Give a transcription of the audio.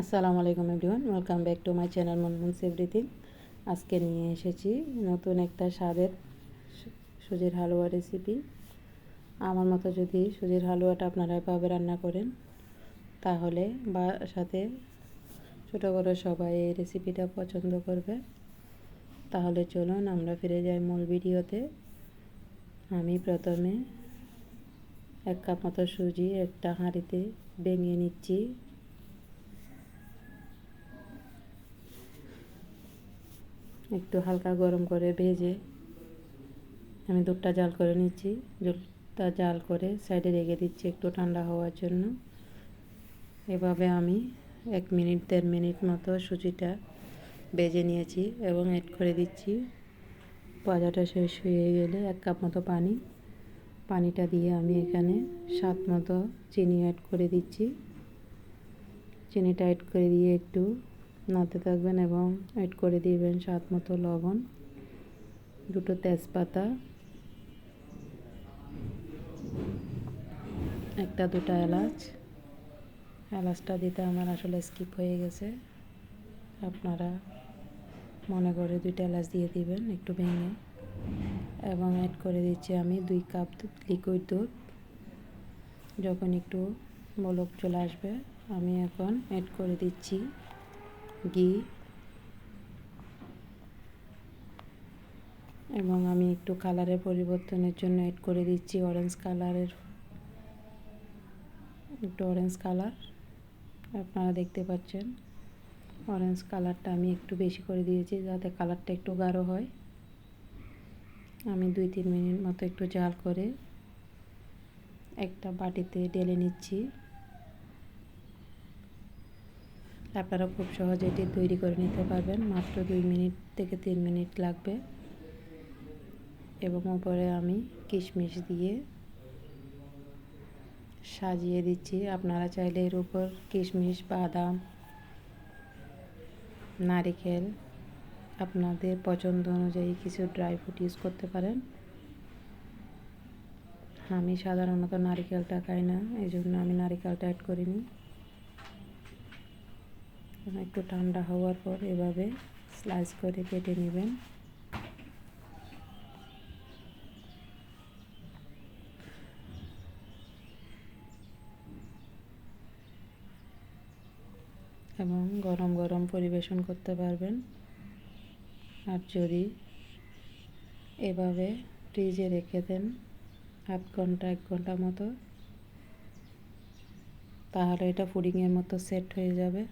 আসসালামু আলাইকুম everyone, welcome back to my channel মনমুন্স everything আজকে নিয়ে এসেছি নতুন একটা স্বাদের সুজির হালুয়া রেসিপি আমার মতো যদি সুজির হালুয়াটা আপনারা এভাবে রান্না করেন, তাহলে বা সাথে ছোটো বড়ো সবাই এই রেসিপিটা পছন্দ করবে। তাহলে চলুন আমরা ফিরে যাই মূল ভিডিওতে। আমি প্রথমে এক কাপ মতো সুজি, একটা হাঁড়িতে ভেঙে নিচ্ছি। একটু হালকা গরম করে ভেজে আমি দুধটা জাল করে নিচ্ছি। দুধটা জাল করে সাইডে রেখে দিচ্ছি একটু ঠান্ডা হওয়ার জন্য। এভাবে আমি এক মিনিট, দেড় মিনিট মতো সুজিটা ভেজে নিয়েছি এবং অ্যাড করে দিচ্ছি। ভাজাটা শেষ হয়ে গেলে এক কাপ মতো পানি। পানিটা দিয়ে আমি এখানে স্বাদ মতো চিনি অ্যাড করে দিচ্ছি। চিনিটা অ্যাড করে দিয়ে একটু নাড়তে থাকবেন এবং অ্যাড করে দিবেন স্বাদ মতো লবণ, দুটো তেজপাতা, একটা দুটো এলাচ। এলাচটা দিতে আমার আসলে স্কিপ হয়ে গেছে। আপনারা মনে করে দুইটা এলাচ দিয়ে দিবেন একটু ভেঙে। এবং অ্যাড করে দিচ্ছি আমি দুই কাপ লিকুইড দুধ। যখন একটু বলক চলে আসবে, আমি এখন অ্যাড করে দিচ্ছি। ঘি। এবং আমি একটু কালারের পরিবর্তনের জন্য অ্যাড করে দিচ্ছি অরেঞ্জ কালারের। একটু অরেঞ্জ কালার, আপনারা দেখতে পাচ্ছেন। অরেঞ্জ কালারটা আমি একটু বেশি করে দিয়েছি যাতে কালারটা একটু গাঢ় হয়। আমি দুই তিন মিনিট মতো একটু জাল করে একটা বাটিতে ঢেলে নিচ্ছি। আপনারা খুব সহজে এটি তৈরি করে নিতে পারবেন। মাত্র দুই মিনিট থেকে তিন মিনিট লাগবে। এবং উপরে আমি কিশমিশ দিয়ে সাজিয়ে দিচ্ছি। আপনারা চাইলে এর উপর কিশমিশ, বাদাম, নারিকেল আপনাদের পছন্দ অনুযায়ী কিছু ড্রাই ফ্রুট ইউজ করতে পারেন। আমি সাধারণত নারিকেলটা খাই না এই জন্য আমি নারিকেলটা অ্যাড করিনি। একটু ঠান্ডা হওয়ার পর এভাবে স্লাইস করে কেটে নেবেন। এবং গরম গরম পরিবেশন করতে পারবেন। আর যদি এভাবে ফ্রিজে রেখে দেন আধ ঘণ্টা, এক ঘণ্টা মতো, তাহলে এটা পুডিংয়ের মতো সেট হয়ে যাবে।